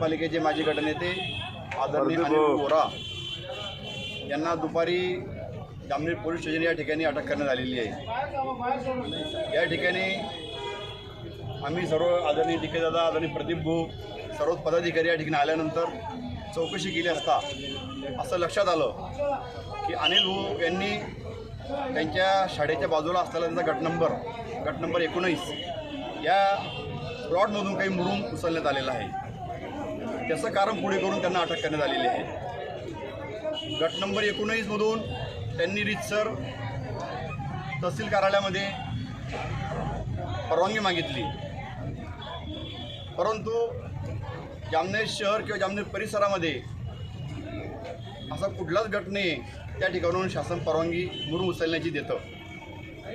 नगरपालिकेचे माजी गटनेते आदरणीय अनिल. बोरा यांना दुपारी जामनेर पोलीस स्टेशन या ठिकाणी अटक करण्यात आलेली आहे या ठिकाणी आम्ही सर्व आदरणीय डी के दादा आदरणीय प्रदीप भाऊ सर्व पदाधिकारी या ठिकाणी आल्यानंतर चौकशी केली असता असं लक्षात आलं की अनिल भाऊ यांनी त्यांच्या शाळेच्या बाजूला असलेला त्यांचा गट नंबर गट नंबर एकोणीस या प्लॉटमधून काही मुरुम उचलण्यात आलेला आहे त्याचं कारण पुढे करून त्यांना अटक करण्यात आलेली आहे. गट नंबर एकोणीसमधून त्यांनी रितसर तहसील कार्यालयामध्ये परवानगी मागितली. परंतु जामनेर शहर किंवा जामनेर परिसरामध्ये असा कुठलाच गट नाही त्या ठिकाणून शासन परवानगी मुरुम उचलण्याची देतं.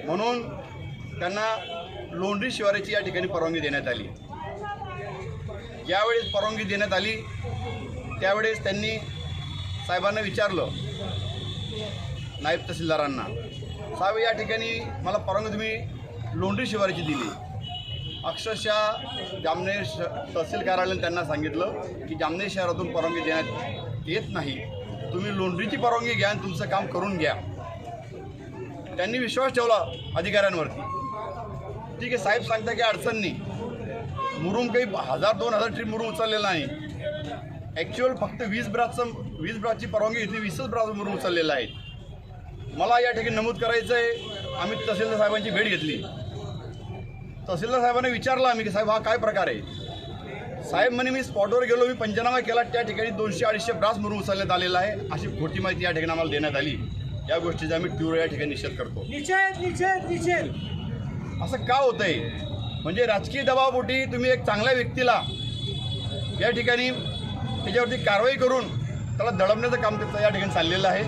म्हणून त्यांना लोंढरी शिवाराची या ठिकाणी परवानगी देण्यात आली. ज्यावेळेस परवानगी देण्यात आली त्यावेळेस त्यांनी साहेबांना विचारलं नायब तहसीलदारांना साहेब या ठिकाणी मला परवानगी तुम्ही लोंढरी शिवाराची दिली. अक्षरशः जामनेर श तहसील कार्यालयाने त्यांना सांगितलं की जामनेर शहरातून परवानगी देण्यात येत नाही. तुम्ही लोंढरीची परवानगी घ्या आणि तुमचं काम करून घ्या. त्यांनी विश्वास ठेवला अधिकाऱ्यांवरती. ठीक आहे साहेब सांगता की अडचण नाही. मुरुम काही हजार दोन हजार ट्रीप मुरुम उचललेला नाही. ॲक्च्युअल फक्त वीस ब्रासचं वीस ब्रासची परवानगी घेतली वीसच ब्रास मुरुम उचललेला आहे. मला या ठिकाणी नमूद करायचं आहे आम्ही तहसीलदार साहेबांची भेट घेतली. तहसीलदार साहेबांना विचारलं आम्ही की साहेब हा काय प्रकार आहे? साहेब म्हणे मी स्पॉटवर गेलो मी पंचनामा केला त्या ठिकाणी दोनशे अडीचशे ब्रास मुरुम उचलण्यात आलेला आहे. अशी खोटी माहिती या ठिकाणी आम्हाला देण्यात आली. या गोष्टीचा आम्ही तीव्र या ठिकाणी निषेध करतो. निषेध निषेध निषेध. असं का होतंय? म्हणजे राजकीय दबावापोटी तुम्ही एक चांगल्या व्यक्तीला या ठिकाणी त्याच्यावरती कारवाई करून त्याला दडपण्याचं काम त्याचं या ठिकाणी चाललेलं आहे.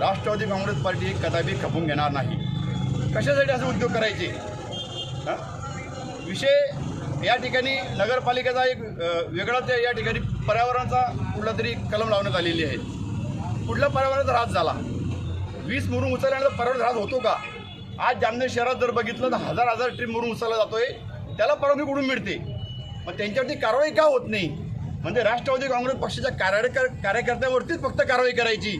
राष्ट्रवादी काँग्रेस पार्टी कदापि खपून घेणार नाही. कशासाठी असे उद्योग करायचे? हां? विषय या ठिकाणी नगरपालिकेचा एक वेगळा वेगळाच या ठिकाणी पर्यावरणाचा कुठला तरी कलम लावण्यात आलेली आहे. कुठला पर्यावरणाचा ऱ्हास झाला? वीस मुरुम उचलल्यानंतर पर्यावरण ऱ्हास होतो का? आज जामनेर शहरात जर बघितलं तर हजार हजार ट्रीप मरून उचलला जातोय त्याला परवानगी कुठून मिळते? मग त्यांच्यावरती कारवाई का होत नाही? म्हणजे राष्ट्रवादी काँग्रेस पक्षाच्या कार्यकर कार्यकर्त्यांवरतीच फक्त कारवाई करायची.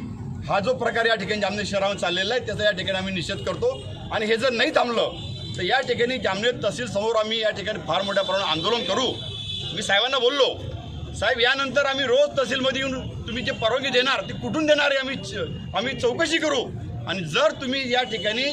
हा जो प्रकार या ठिकाणी जामनेर शहरावर चाललेला आहे त्याचा या ठिकाणी आम्ही निषेध करतो. आणि हे जर नाही थांबलं तर या ठिकाणी जामनेर तहसील समोर आम्ही या ठिकाणी फार मोठ्या प्रमाणात आंदोलन करू. मी साहेबांना बोललो साहेब यानंतर आम्ही रोज तहसीलमध्ये येऊन तुम्ही जे परवानगी देणार ती कुठून देणार आहे आम्ही च- आम्ही चौकशी करू. आणि जर तुम्ही या ठिकाणी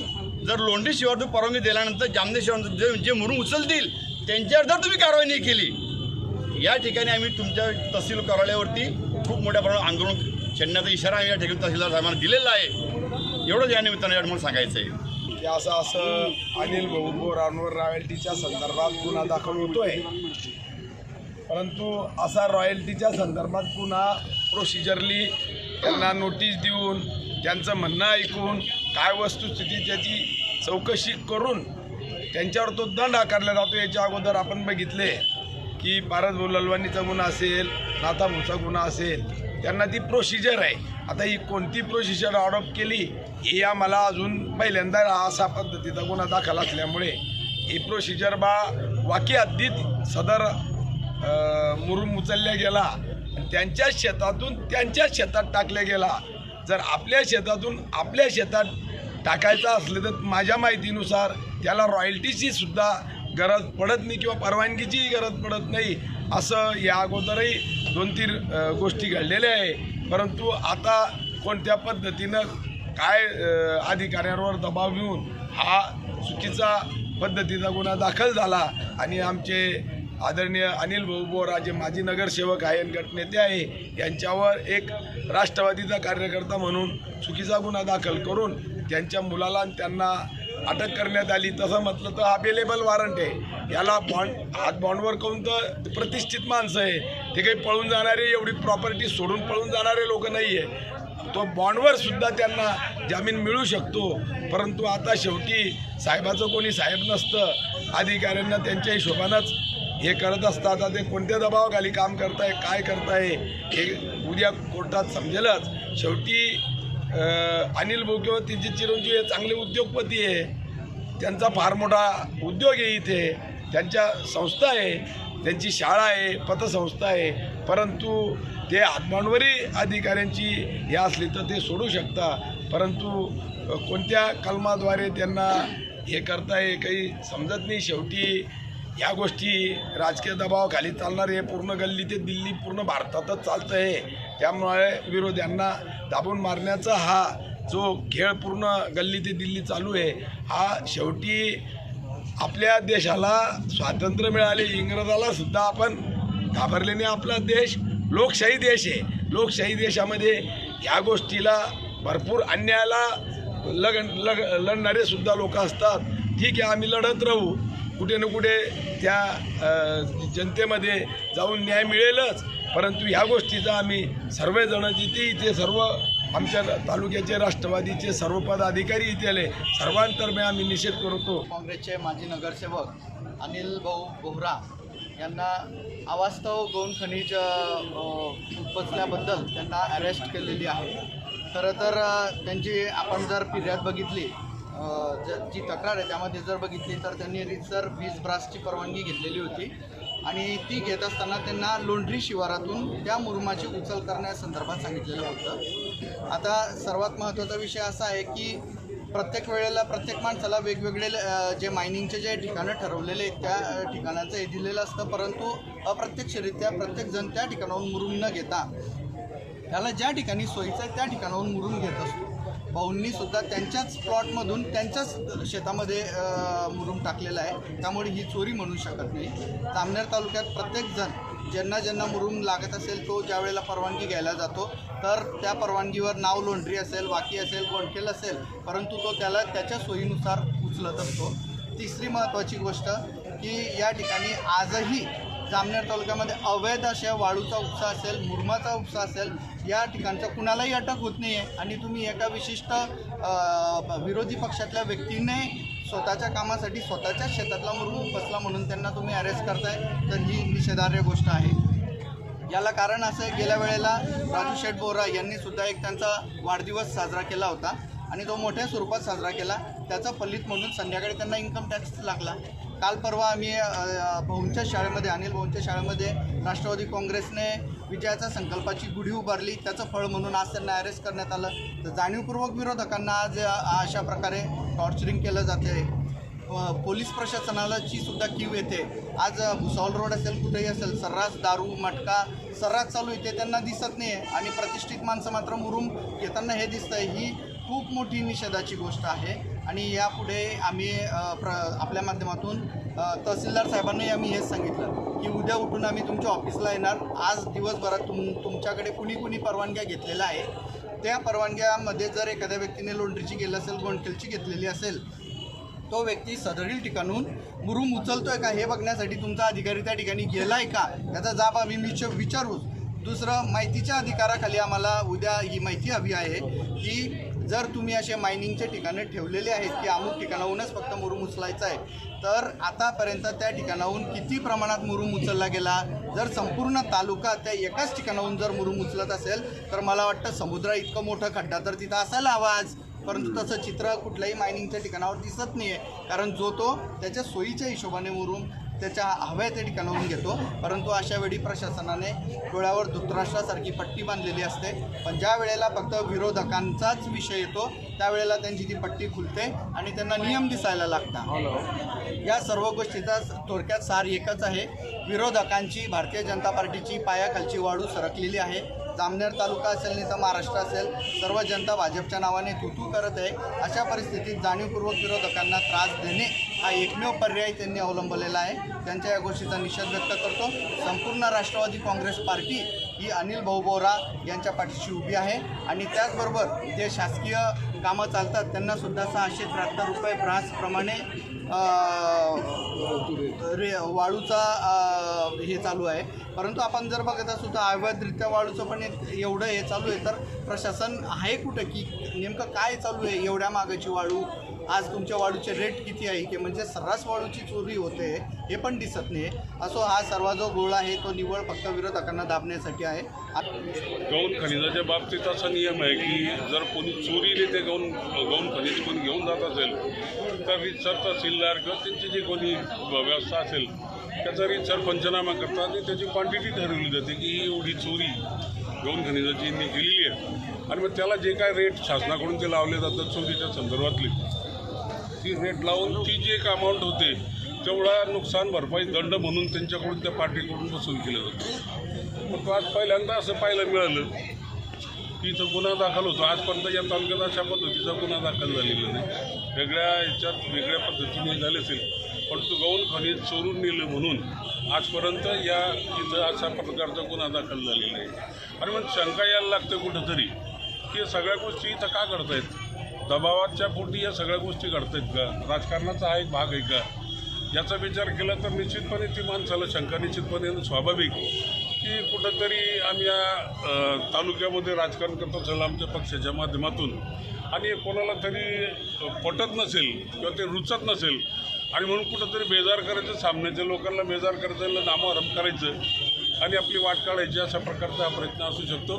जर लोंढे शिवार परवानगी दिल्यानंतर जामनेर शिवार जे जे मुरुम उचलतील त्यांच्यावर जर तुम्ही कारवाई नाही केली या ठिकाणी आम्ही तुमच्या तहसील कार्यालयावरती खूप मोठ्या प्रमाणात आंदोलन छेडण्याचा इशारा आम्ही या ठिकाणी तहसीलदार साहेबांना दिलेला आहे. एवढंच या निमित्तानं या म्हणून सांगायचं आहे. की असं असं अनिल भाऊ बोरांवर रॉयल्टीच्या संदर्भात गुन्हा दाखल होतोय. परंतु असा रॉयल्टीच्या संदर्भात पुन्हा प्रोसिजरली त्यांना नोटीस देऊन त्यांचं म्हणणं ऐकून काय वस्तुस्थिती त्याची चौकशी करून त्यांच्यावर तो दंड आकारला जातो याच्या अगोदर आपण बघितले की भारत ललवानीचा गुन्हा असेल नाथा गुन्हा असेल त्यांना ती प्रोसिजर आहे. आता ही कोणती प्रोसिजर अडॉप्ट केली हे आम्हाला अजून पहिल्यांदा असा पद्धतीचा गुन्हा दाखल असल्यामुळे ही प्रोसिजर बा वाकी हद्दीत सदर मुरुम उचलल्या गेला त्यांच्याच शेतातून त्यांच्याच शेतात टाकल्या गेला. जर आपल्या शेतातून आपल्या शेतात टाकायचं असलं तर माझ्या माहितीनुसार त्याला रॉयल्टीची सुद्धा गरज पडत नाही किंवा परवानगीचीही गरज पडत नाही. असं या अगोदरही दोन तीन गोष्टी घडलेल्या आहे. परंतु आता कोणत्या पद्धतीनं काय अधिकाऱ्यांवर दबाव घेऊन हा चुकीचा पद्धतीचा गुन्हा दाखल झाला आणि आमचे आदरणीय अनिल भाऊ बोरा जे माजी नगरसेवक आहे गटनेते आहे यांच्यावर एक राष्ट्रवादीचा कार्यकर्ता म्हणून चुकीचा गुन्हा दाखल करून त्यांच्या मुलाला त्यांना अटक करण्यात आली. तसं म्हटलं तर अवेलेबल वॉरंट आहे. याला बॉन्ड हात बॉन्डवर कोण तर प्रतिष्ठित माणसं आहे. ते काही पळून जाणारे एवढी प्रॉपर्टी सोडून पळून जाणारे लोक नाही आहे तो बॉन्डवर सुद्धा त्यांना जामीन मिळू शकतो. परंतु आता शेवटी साहेबाचं कोणी साहेब नसतं. अधिकाऱ्यांना त्यांच्या हिशोबानंच हे करत असतात आता ते कोणत्या दबावाखाली काम करताय काय करताय हे उद्या कोर्टात समजेलच. शेवटी अनिल भाऊ किंवा तिचे चिरंजीव हे चांगले उद्योगपती आहे. त्यांचा फार मोठा उद्योग आहे इथे. त्यांच्या संस्था आहे. त्यांची शाळा आहे पतसंस्था आहे. परंतु ते हातमांडवरी अधिकाऱ्यांची हे असली तर ते सोडू शकता. परंतु कोणत्या कलमाद्वारे त्यांना हे करताय काही समजत नाही. शेवटी या गोष्टी राजकीय दबावाखाली चालणार हे पूर्ण गल्ली ते दिल्ली पूर्ण भारतातच चालतं आहे त्यामुळे विरोध्यांना दाबून मारण्याचा हा जो खेळ पूर्ण गल्ली ते दिल्ली चालू आहे हा शेवटी आपल्या देशाला स्वातंत्र्य मिळाले इंग्रजाला सुद्धा आपण घाबरल्याने आपला देश लोकशाही देश आहे. लोकशाही देशामध्ये या गोष्टीला भरपूर अन्यायाला लग लग लढणारे सुद्धा लोक असतात. ठीक आहे आम्ही लढत राहू. कुठे ना कुठे त्या जनतेमध्ये जाऊन न्याय मिळेलच. परंतु ह्या गोष्टीचा आम्ही सर्वजण जिथे इथे सर्व आमच्या तालुक्याचे राष्ट्रवादीचे सर्व पदाधिकारी इथे आले. सर्वांतर्फे आम्ही निषेध करतो. काँग्रेसचे माजी नगरसेवक अनिल भाऊ बोहरा यांना अवास्तव दोन खनिज उपचल्याबद्दल त्यांना अरेस्ट केलेली आहे. खरं तर त्यांची आपण जर फिर्याद बघितली जी तक्रार आहे त्यामध्ये जर बघितली तर त्यांनी रितसर वीज ब्रासची परवानगी घेतलेली होती. आणि ती घेत असताना त्यांना लोंढरी शिवारातून त्या मुरुमाची उचल करण्यासंदर्भात सांगितलेलं होतं. आता सर्वात महत्त्वाचा विषय असा आहे की प्रत्येक वेळेला प्रत्येक माणसाला वेगवेगळे जे मायनिंगचे जे ठिकाणं ठरवलेले आहेत त्या ठिकाणाचं हे दिलेलं असतं. परंतु अप्रत्यक्षरित्या प्रत्येकजण त्या ठिकाणाहून मुरुम न घेता त्याला ज्या ठिकाणी सोयीचं आहे त्या ठिकाणाहून मुरुम घेत असतो. भाऊंनी सुद्धा त्यांच्याच प्लॉटमधून त्यांच्याच शेतामध्ये मुरूम टाकलेला आहे. त्यामुळे ही चोरी म्हणू शकत नाही. जामनेर तालुक्यात प्रत्येकजण ज्यांना ज्यांना मुरूम लागत असेल तो ज्या वेळेला परवानगी घ्यायला जातो तर त्या परवानगीवर नाव लोंढरी असेल वाकी असेल गोंडखेल असेल परंतु तो त्याला त्याच्या सोयीनुसार उचलत असतो. तिसरी महत्त्वाची गोष्ट की या ठिकाणी आजही जामनेर तालुक्यामध्ये अवैध अशा वाळूचा उपसा असेल मुरमाचा उपसा असेल या ठिकाणचं कुणालाही अटक होत नाही आहे आणि तुम्ही एका विशिष्ट विरोधी पक्षातल्या व्यक्तीने स्वतःच्या कामासाठी स्वतःच्या शेतातला मुरुम उपसला म्हणून त्यांना तुम्ही अरेस्ट करताय तर ही निषेधार्ह गोष्ट आहे. याला कारण असं आहे गेल्या वेळेला राजू शेठ बोरा यांनी सुद्धा एक त्यांचा वाढदिवस साजरा केला होता. आणि तो मोठ्या स्वरूपात साजरा केला. त्याचा फलित म्हणून संध्याकाळी त्यांना इन्कम टॅक्स लागला. काल परवा आम्ही भाऊंच्या शाळेमध्ये अनिल भाऊंच्या शाळेमध्ये राष्ट्रवादी काँग्रेसने विजयाच्या संकल्पाची गुढी उभारली. त्याचं फळ म्हणून आज त्यांना अरेस्ट करण्यात आलं. तर जाणीवपूर्वक विरोधकांना आज अशा प्रकारे टॉर्चरिंग केलं जाते. पोलीस प्रशासनालाची सुद्धा कीव येते. आज भुसावल रोड असेल कुठेही असेल सर्रास दारू मटका सर्रास चालू येते त्यांना दिसत नाही आहे आणि प्रतिष्ठित माणसं मात्र मुरुम घेताना हे दिसतं ही खूप मोठी निषेधाची गोष्ट आहे. आणि यापुढे आम्ही प्र आपल्या माध्यमातून तहसीलदार साहेबांनाही आम्ही हेच सांगितलं की उद्या उठून आम्ही तुमच्या ऑफिसला येणार. आज दिवसभरात तुम तुमच्याकडे कुणी कुणी परवानग्या घेतलेल्या आहे त्या परवानग्यामध्ये जर एखाद्या व्यक्तीने लोंढरीची केली असेल गोंडकेलची घेतलेली असेल तो व्यक्ती सदरील ठिकाणून मुरुम उचलतोय का हे बघण्यासाठी तुमचा अधिकारी त्या ठिकाणी गेलाय का? याचा जाब आम्ही मी विचारूच. दुसरं माहितीच्या अधिकाराखाली आम्हाला उद्या ही माहिती हवी आहे की जर तुम्ही असे मायनिंगचे ठिकाणे ठेवलेले आहेत की अमुक ठिकाणाहूनच फक्त मुरुम उचलायचा आहे तर आतापर्यंत त्या ठिकाणाहून किती प्रमाणात मुरुम उचलला गेला? जर संपूर्ण तालुका त्या एकाच ठिकाणाहून जर मुरुम उचलत असेल तर मला वाटतं समुद्रा इतकं मोठं खड्डा तर तिथं असायला हवा आज. परंतु तसं चित्र कुठल्याही मायनिंगच्या ठिकाणावर दिसत नाही आहे कारण जो तो त्याच्या सोयीच्या हिशोबाने मुरुम त्याच्या हव्या त्या ठिकाणाहून घेतो. परंतु अशा वेळी प्रशासनाने डोळ्यावर धुतराष्ट्रासारखी पट्टी बांधलेली असते. पण ज्या वेळेला फक्त विरोधकांचाच विषय येतो त्यावेळेला त्यांची ती पट्टी खुलते आणि त्यांना नियम दिसायला लागतात. या सर्व गोष्टीचा थोडक्यात सार एकच आहे. विरोधकांची भारतीय जनता पार्टीची पायाखालची वाळू सरकलेली आहे. जामनेर तालुका असेल नाही तर महाराष्ट्र असेल सर्व जनता भाजपच्या नावाने तुतू करत आहे. अशा परिस्थितीत जाणीवपूर्वक विरोधकांना त्रास देणे हा एकमेव पर्याय त्यांनी अवलंबलेला आहे. त्यांच्या या गोष्टीचा निषेध व्यक्त करतो. संपूर्ण राष्ट्रवादी काँग्रेस पार्टी ही अनिल भाऊ बोरा यांच्या पाठीशी उभी आहे. आणि त्याचबरोबर जे शासकीय कामं चालतात त्यांना सुद्धा सहाशे त्र्याहत्तर रुपये ब्रासप्रमाणे रे वाळूचा हे चालू आहे. परंतु आपण जर बघत असू अवैधरित्या वाळूचं पण एक एवढं हे चालू आहे तर प्रशासन आहे कुठं? की नेमकं काय चालू आहे एवढ्या मागाची वाळू? आज तुमच्या वाळूचे रेट किती आहे? की म्हणजे सर्रास वाळूची चोरी होते हे पण दिसत नाही. असो हा सर्व जो गोळ आहे तो निव्वळ फक्त विरोधकांना दाबण्यासाठी आहे. गौण खनिजाच्या बाबतीत असा नियम आहे की जर कोणी चोरीने ते गौण गौण खनिज कोणी घेऊन जात असेल तर रितसर तहसीलदार किंवा त्यांची जी कोणी व्यवस्था असेल त्याचा रीतसर पंचनामा करतात आणि त्याची क्वांटिटी ठरवली जाते की ही एवढी चोरी गौण खनिजाची केलेली आहे. आणि मग त्याला जे काय रेट शासनाकडून ते लावले जातात चोरीच्या संदर्भातले ती रेट लावून ती जी एक अमाऊंट होते तेवढा नुकसान भरपाई दंड म्हणून त्यांच्याकडून त्या पार्टीकडून वसूल केलं जातं पण तो आज पहिल्यांदा असं पाहायला मिळालं की इथं गुन्हा दाखल होतो. आजपर्यंत या तालुक्यात अशा पद्धतीचा गुन्हा दाखल झालेला नाही. वेगळ्या ह्याच्यात वेगळ्या पद्धतीने झाले असेल पण तो गौण खनिज चोरून नेलं म्हणून आजपर्यंत या इथं अशा प्रकारचा गुन्हा दाखल झालेला आहे. आणि मग शंका यायला लागतं कुठंतरी की सगळ्या गोष्टी इथं का करतायत दबावाच्या पोटी या सगळ्या गोष्टी घडतात का? राजकारणाचा हा एक भाग आहे का? याचा विचार केला तर निश्चितपणे ती माणसाला शंका निश्चितपणे स्वाभाविक की कुठंतरी आम्ही या तालुक्यामध्ये राजकारण करत असेल आमच्या पक्षाच्या माध्यमातून. आणि कोणाला तरी पटत नसेल किंवा ते रुचत नसेल आणि म्हणून कुठंतरी बेजार करायचं सामन्याच्या लोकांना बेजार करायचं नामोहरम करायचं आणि आपली वाट काढायची अशा प्रकारचा हा प्रयत्न असू शकतो.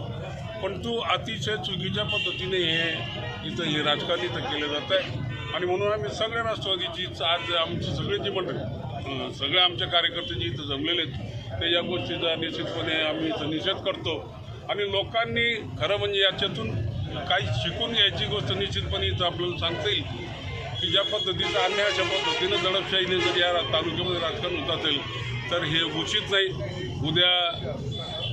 पण तो अतिशय चुकीच्या पद्धतीने हे इथं हे राजकारण इथं केलं जात आहे. आणि म्हणून आम्ही सगळ्या राष्ट्रवादीची आज आमची सगळी जी मंडळी सगळ्या सगळे आमच्या कार्यकर्ते जे इथं जमलेले आहेत. ते या गोष्टीचा निश्चितपणे आम्ही इथं निषेध करतो. आणि लोकांनी खरं म्हणजे याच्यातून काही शिकून घ्यायची गोष्ट निश्चितपणे इथं आपल्याला सांगता येईल की ज्या पद्धतीचा अन्याय अशा पद्धतीनं दडपशाहीने जर या तालुक्यामध्ये राजकारण होत असेल तर हे उचित नाही. उद्या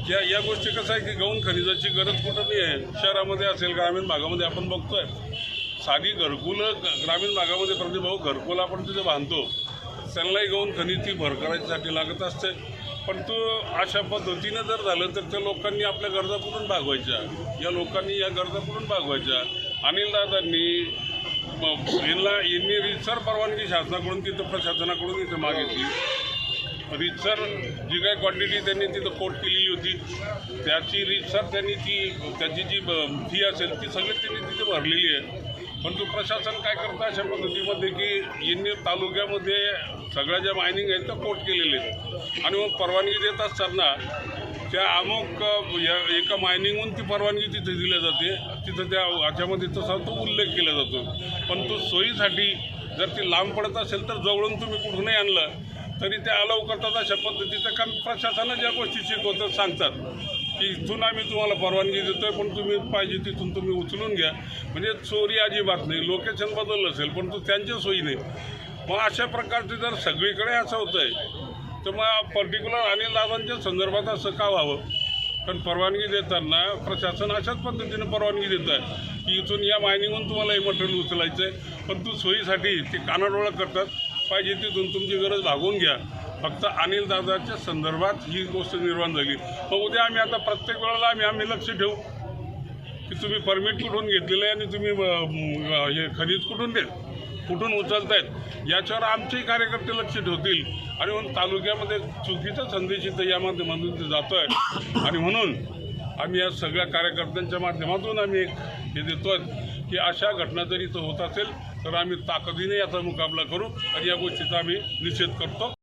या या गोष्टी कसं आहे की गौण खनिजाची गरज कुठं नाही आहे. शहरामध्ये असेल ग्रामीण भागामध्ये आपण बघतोय. साधी घरकुलं ग्रामीण भागामध्ये प्रतिभाऊ घरकुल आपण तिथे बांधतो. त्यांनाही गौण खनिज ती भर करायसाठी लागत असते. पण तो अशा पद्धतीनं जर झालं तर त्या लोकांनी आपल्या गरजा कुठून भागवायच्या. या लोकांनी या गरजा कुठून भागवायच्या. अनिलदादांनी यांना यांनी रिसर परवानगी शासनाकडून तिथं प्रशासनाकडून इथं मागितली. रीतसर जी काय क्वांटिटी त्यांनी तिथं कोट केलेली होती त्याची रितसर त्यांनी ती त्याची जी फी असेल ती सगळी त्यांनी तिथे भरलेली आहे. पण तो प्रशासन काय करतं अशा पद्धतीमध्ये की यांनी तालुक्यामध्ये सगळ्या ज्या मायनिंग आहेत त्या कोट केलेले आहेत. आणि मग परवानगी देत असताना त्या अमुक या एका मायनिंगहून ती परवानगी तिथे दिली जाते. तिथं त्या ह्याच्यामध्ये तसा तो उल्लेख केला जातो. पण तो सोयीसाठी जर ती लांब पडत असेल तर जवळून तुम्ही कुठूनही आणलं. तरी ते अलाव करतात अशा पद्धतीचं. कारण प्रशासनाने ज्या गोष्टी शिकवतात सांगतात की इथून आम्ही तुम्हाला परवानगी देतोय पण तुम्ही पाहिजे तिथून तुम्ही उचलून घ्या. म्हणजे चोरी अजिबात नाही लोकेशन बदललं असेल पण तो त्यांच्या सोयीने मग अशा प्रकारचे जर सगळीकडे असं होतं आहे तर मग पर्टिक्युलर अनिल दादांच्या संदर्भात असं का व्हावं? पण परवानगी देताना प्रशासन अशाच पद्धतीने परवानगी देत आहे की इथून या मायनिंगहून तुम्हाला हे मटेरियल उचलायचं आहे पण तू सोयीसाठी ते कानाडोळा करतात. पाहिजे तिथून तुमची गरज भागवून घ्या. फक्त अनिल दादाच्या संदर्भात ही गोष्ट निर्माण झाली. मग उद्या आम्ही आता प्रत्येक वेळेला आम्ही आम्ही लक्ष ठेवू. की तुम्ही परमिट कुठून घेतलेलं आहे आणि तुम्ही हे खनिज कुठून देत? कुठून उचलतायत? याच्यावर आमचेही कार्यकर्ते लक्ष ठेवतील. आणि म्हणून तालुक्यामध्ये चुकीचा संदेश इथं या माध्यमातून ते जातो आहे आणि म्हणून आम्ही या सगळ्या कार्यकर्त्यांच्या माध्यमातून आम्ही एक हे देतो की अशा घटना जर इथं होत असेल तर आम्ही ताकदीने याचा मुकाबला करू आणि या गोष्टीचा आम्ही निषेध करतो.